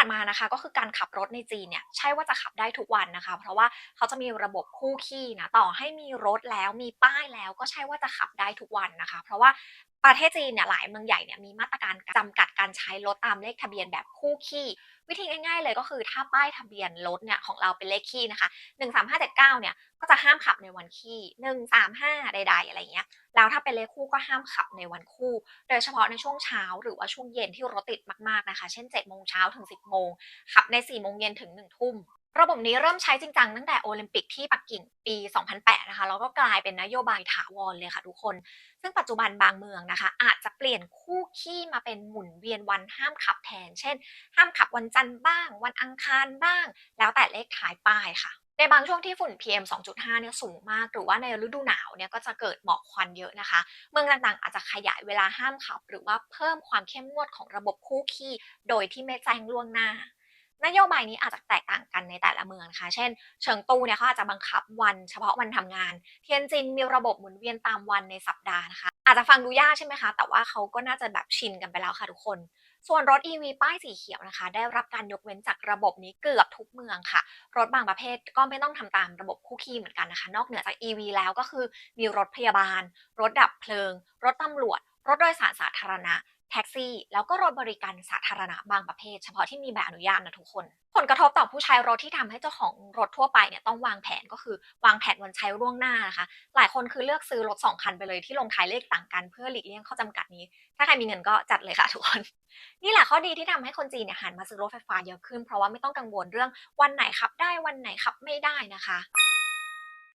ผ่านมานะคะ ก็คือการขับรถในจีนเนี่ยใช่ว่าจะขับได้ทุกวันนะคะ เพราะว่าเขาจะมีระบบคู่ขี่นะต่อให้มีรถแล้วมีป้ายแล้วก็ใช่ว่าจะขับได้ทุกวันนะคะ เพราะว่า ประเทศจีนเนี่ยหลายเมืองใหญ่เนี่ยมีมาตรการจำกัดการใช้รถตามเลขทะเบียนแบบคู่ขี้ วิธีง่ายๆเลยก็คือถ้าป้ายทะเบียนรถเนี่ยของเราเป็นเลขขี้นะคะ 13579เนี่ยก็จะห้ามขับในวันขี้ 135 ใดๆ อะไรเงี้ย แล้วถ้าเป็นเลขคู่ก็ห้ามขับในวันคู่ โดยเฉพาะในช่วงเช้าหรือว่าช่วงเย็นที่รถติดมากๆนะคะ เช่น7โมงเช้าถึง 10โมงขับใน4โมงเย็นถึง1ทุ่ม ระบบนี้เริ่มใช้จริงจังตั้งแต่โอลิมปิกที่ปักกิ่งปี 2008 นะคะ แล้วก็กลายเป็นนโยบายถาวรเลยค่ะทุกคน ซึ่งปัจจุบันบางเมืองนะคะ อาจจะเปลี่ยนคู่ขี้มาเป็นหมุนเวียนวันห้ามขับแทน เช่น ห้ามขับวันจันทร์บ้าง วันอังคารบ้าง แล้วแต่เลขท้ายป้ายค่ะในบางช่วงที่ฝุ่น PM 2.5 เนี่ยสูงมาก หรือว่าในฤดูหนาวเนี่ยก็จะเกิดหมอกควันเยอะนะคะ เมืองต่างๆ อาจจะขยายเวลาห้ามขับ หรือว่าเพิ่มความเข้มงวดของระบบคู่ขี้ โดยที่ไม่แจ้งล่วงหน้า นโยบายนี้อาจจะแตกต่างกันในแต่ละเมืองนะคะ เช่น เฉิงตูเนี่ยเขาอาจจะบังคับวันเฉพาะวันทำงาน เทียนจินมีระบบหมุนเวียนตามวันในสัปดาห์นะคะ อาจจะฟังดูยากใช่ไหมคะ แต่ว่าเขาก็น่าจะแบบชินกันไปแล้วค่ะทุกคน ส่วนรถ EV ป้ายสีเขียวนะคะ ได้รับการยกเว้นจากระบบนี้เกือบทุกเมืองค่ะ รถบางประเภทก็ไม่ต้องทำตามระบบคู่ขี้เหมือนกันนะคะ นอกเหนือจาก EV แล้วก็คือมีรถพยาบาล รถดับเพลิง รถตำรวจ รถโดยสารสาธารณะ แท็กซี่ แล้วก็รถบริการสาธารณะบางประเภท เฉพาะที่มีใบอนุญาตนะทุกคน ผลกระทบต่อผู้ใช้รถที่ทำให้เจ้าของรถทั่วไปเนี่ยต้องวางแผนก็คือวางแผนวันใช้ล่วงหน้านะคะ หลายคนคือเลือกซื้อรถสองคันไปเลยที่ลงท้ายเลขต่างกันเพื่อหลีกเลี่ยงข้อจำกัดนี้ ถ้าใครมีเงินก็จัดเลยค่ะทุกคน นี่แหละข้อดีที่ทำให้คนจีนเนี่ยหันมาซื้อรถไฟฟ้าเยอะขึ้น เพราะว่าไม่ต้องกังวลเรื่องวันไหนขับได้วันไหนขับไม่ได้นะคะ